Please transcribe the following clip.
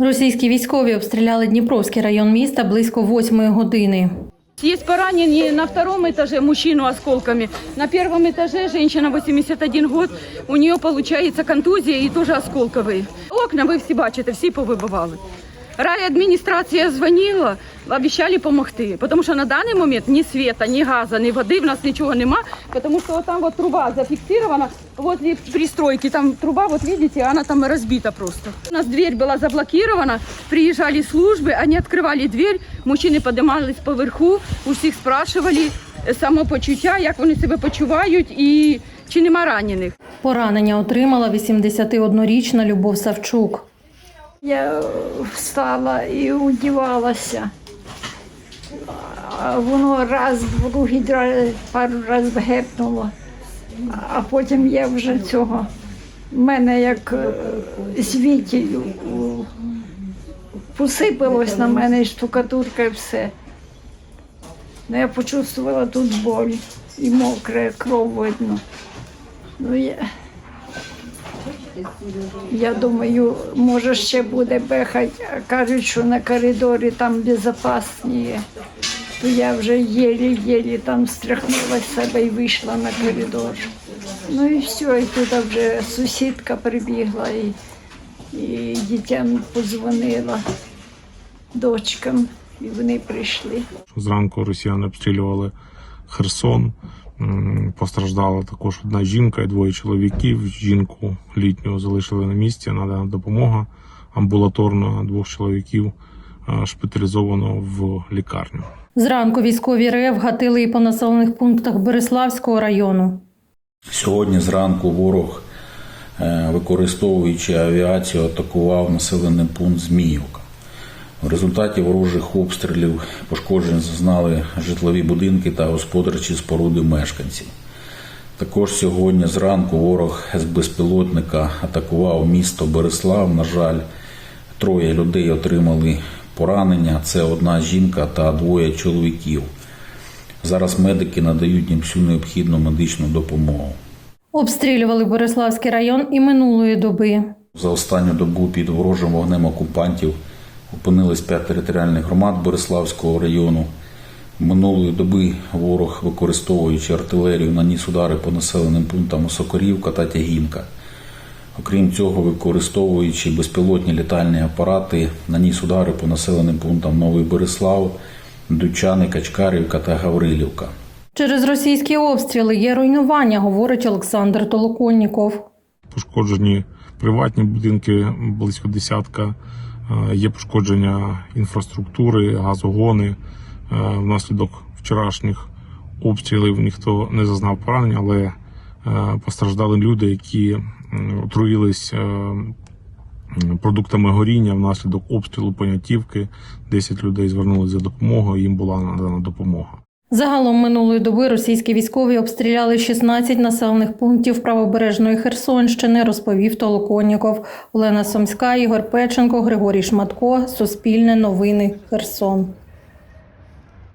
Російські військові обстріляли Дніпровський район міста близько восьмої години. Есть поранение на втором этаже мужчину осколками. На первом этаже женщина 81 год. У нее получается контузия и тоже осколковые. Окна ви всі бачите, всі повибивали. Райадміністрація дзвонила, обіцяли допомогти. Тому що на даний момент ні світа, ні газу, ні води в нас нічого нема. Тому що там вот труба зафіксирована возле пристройки. Там труба, вот видите, она там разбита просто. У нас дверь была заблокирована, приезжали службы, они открывали дверь, мужчины поднимались поверху, у всіх спрашивали е, самопочуття, як вони себе почувають і чи нема ранених. Поранення отримала 81-річна Любов Савчук. Я встала і удівалася. А воно раз, другий раз, пару разів гепнуло, а потім я вже цього. в мене як е, звітіль посипалось на мене штукатурка і все. Ну, я почувствувала тут боль і мокре, кров видно. Ну, я... Я думаю, може ще буде бехать, кажуть, що на коридорі там безпечніше. То я вже єлі-єлі там стряхнула з себе і вийшла на коридор. Ну і все, і туди вже сусідка прибігла і, і дітям подзвонила дочкам, і вони прийшли. Зранку росіяни обстрілювали Херсон. Постраждала також одна жінка і двоє чоловіків. Жінку літню залишили на місці, надана допомога амбулаторно. Двох чоловіків е, шпиталізовано в лікарню. Зранку військові РФ гатили і по населених пунктах Береславського району. Сьогодні зранку ворог, е, використовуючи авіацію, атакував населений пункт Зміївка. В результаті ворожих обстрілів пошкоджень зазнали житлові будинки та господарчі споруди мешканців. Також сьогодні зранку ворог з безпілотника атакував місто Береслав. На жаль, троє людей отримали поранення. Це одна жінка та двоє чоловіків. Зараз медики надають їм всю необхідну медичну допомогу. Обстрілювали Бориславський район і минулої доби. За останню добу під ворожим вогнем окупантів опинились п'ять територіальних громад Бориславського району. Минулої доби ворог, використовуючи артилерію, наніс удари по населеним пунктам Сокорівка та Тягінка. Окрім цього, використовуючи безпілотні літальні апарати, наніс удари по населеним пунктам Новий Борислав, Дучани, Качкарівка та Гаврилівка. Через російські обстріли є руйнування, говорить Олександр Толоконніков. Пошкоджені приватні будинки близько десятка. Е, Є пошкодження інфраструктури, газогони. Е, Внаслідок вчорашніх обстрілів ніхто не зазнав поранень, але е, постраждали люди, які отруїлись продуктами горіння внаслідок обстрілу понятівки. 10 людей звернулися за допомогою, їм була надана допомога. Загалом минулої доби російські військові обстріляли 16 населених пунктів правобережної Херсонщини, розповів Толоконіков. Олена Сомська, Ігор Печенко, Григорій Шматко. Суспільне новини. Херсон.